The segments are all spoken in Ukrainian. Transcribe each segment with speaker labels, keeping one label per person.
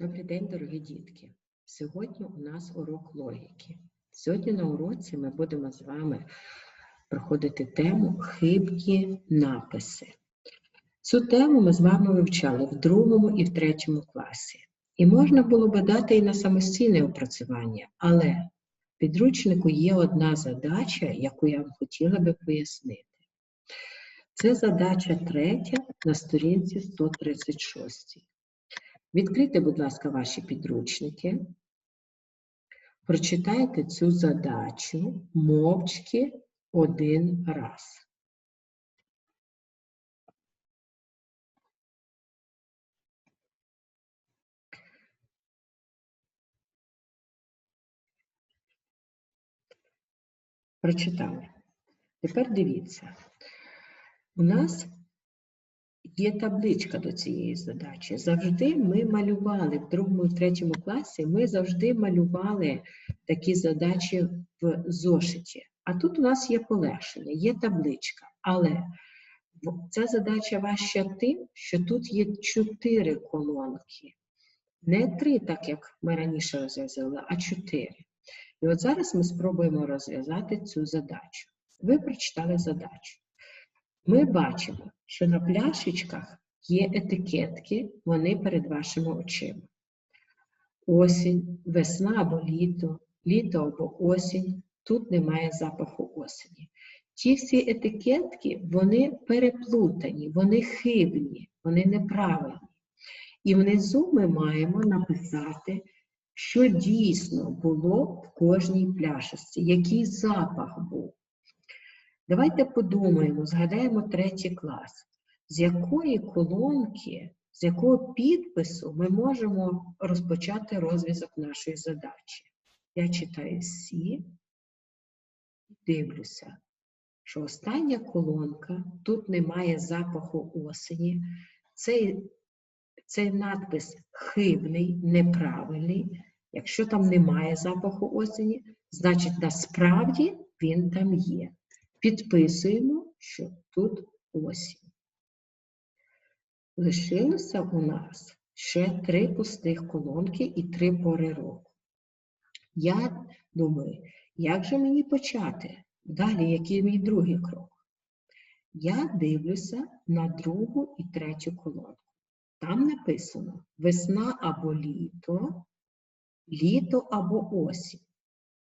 Speaker 1: Добрий день, дорогі дітки! Сьогодні у нас урок логіки. Сьогодні на уроці ми будемо з вами проходити тему хибні написи. Цю тему ми з вами вивчали в другому і в третьому класі. І можна було би дати і на самостійне опрацювання, але в підручнику є одна задача, яку я вам хотіла би пояснити. Це задача третя на сторінці 136. Відкрийте, будь ласка, ваші підручники. Прочитайте цю задачу мовчки один раз. Прочитали. Тепер дивіться. У нас Є табличка до цієї задачі. Завжди ми малювали в другому і третьому класі, ми завжди малювали такі задачі в зошиті. А тут у нас є полегшення, є табличка. Але ця задача важча тим, що тут є чотири колонки. Не три, так як ми раніше розв'язали, а чотири. І от зараз ми спробуємо розв'язати цю задачу. Ви прочитали задачу. Ми бачимо, що на пляшечках є етикетки, вони перед вашими очима. Осінь, весна або літо, літо або осінь, тут немає запаху осені. Ті всі етикетки, вони переплутані, вони хибні, вони неправильні. І внизу ми маємо написати, що дійсно було в кожній пляшечці, який запах був. Давайте подумаємо, згадаємо третій клас, з якої колонки, з якого підпису ми можемо розпочати розв'язок нашої задачі. Я читаю всі, дивлюся, що остання колонка, тут немає запаху осені, цей, цей надпис хибний, неправильний. Якщо там немає запаху осені, значить насправді він там є. Підписуємо, що тут осінь. Лишилося у нас ще три пустих колонки і три пори року. Я думаю, як же мені почати? Далі, який мій другий крок? Я дивлюся на другу і третю колонку. Там написано весна або літо, літо або осінь.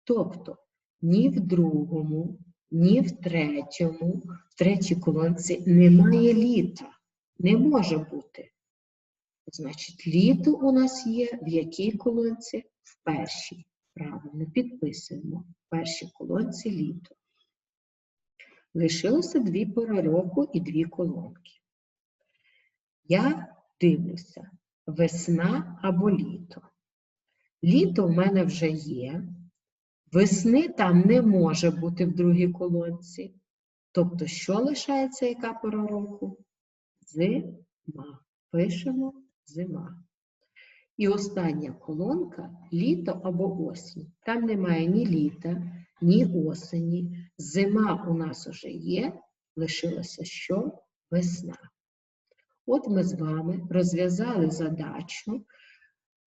Speaker 1: Тобто ні в другому, ні в третьому, в третій колонці немає літа. Не може бути. Значить, літо у нас є в якій колонці? В першій. Правильно, підписуємо. В першій колонці літо. Лишилося дві пори року і дві колонки. Я дивлюся, весна або літо. Літо в мене вже є. Весни там не може бути в другій колонці. Тобто, що лишається яка пора року? Зима. Пишемо зима. І остання колонка літо або осінь. Там немає ні літа, ні осені. Зима у нас вже є, лишилося що? Весна. От ми з вами розв'язали задачу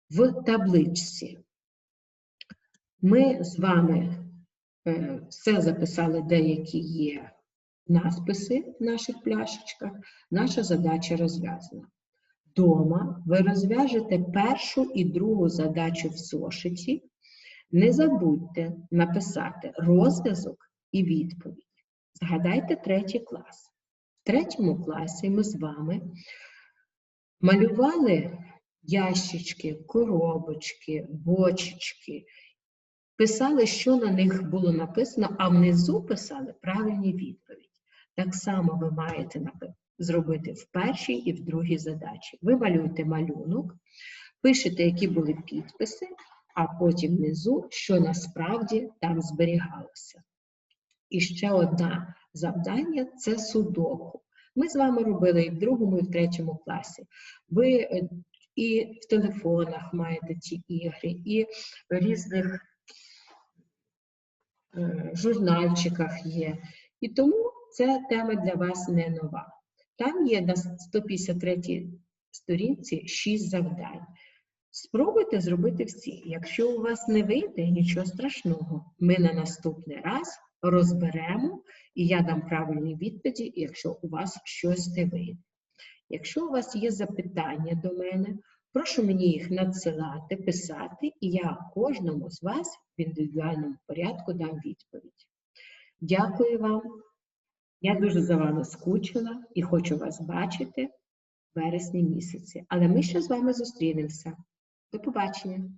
Speaker 1: в табличці. Ми з вами е, все записали, деякі є насписи в наших пляшечках. Наша задача розв'язана. Дома ви розв'яжете першу і другу задачу в зошиті. Не забудьте написати розв'язок і відповідь. Згадайте третій клас. В третьому класі ми з вами малювали ящички, коробочки, бочечки писали, що на них було написано, а внизу писали правильні відповіді. Так само ви маєте зробити в першій і в другій задачі. Ви малюєте малюнок, пишете, які були підписи, а потім внизу, що насправді там зберігалося. І ще одне завдання це судоку. Ми з вами робили і в другому, і в третьому класі. Ви е, і в телефонах маєте ці ігри, і в різних журнальчиках є. І тому ця тема для вас не нова. Там є на 153 сторінці 6 завдань. Спробуйте зробити всі. Якщо у вас не вийде, нічого страшного. Ми на наступний раз розберемо, і я дам правильні відповіді, якщо у вас щось не вийде. Якщо у вас є запитання до мене, прошу мені їх надсилати, писати, і я кожному з вас в індивідуальному порядку дам відповідь. Дякую вам. Я дуже за вами скучила і хочу вас бачити в вересні місяці. Але ми ще з вами зустрінемося. До побачення.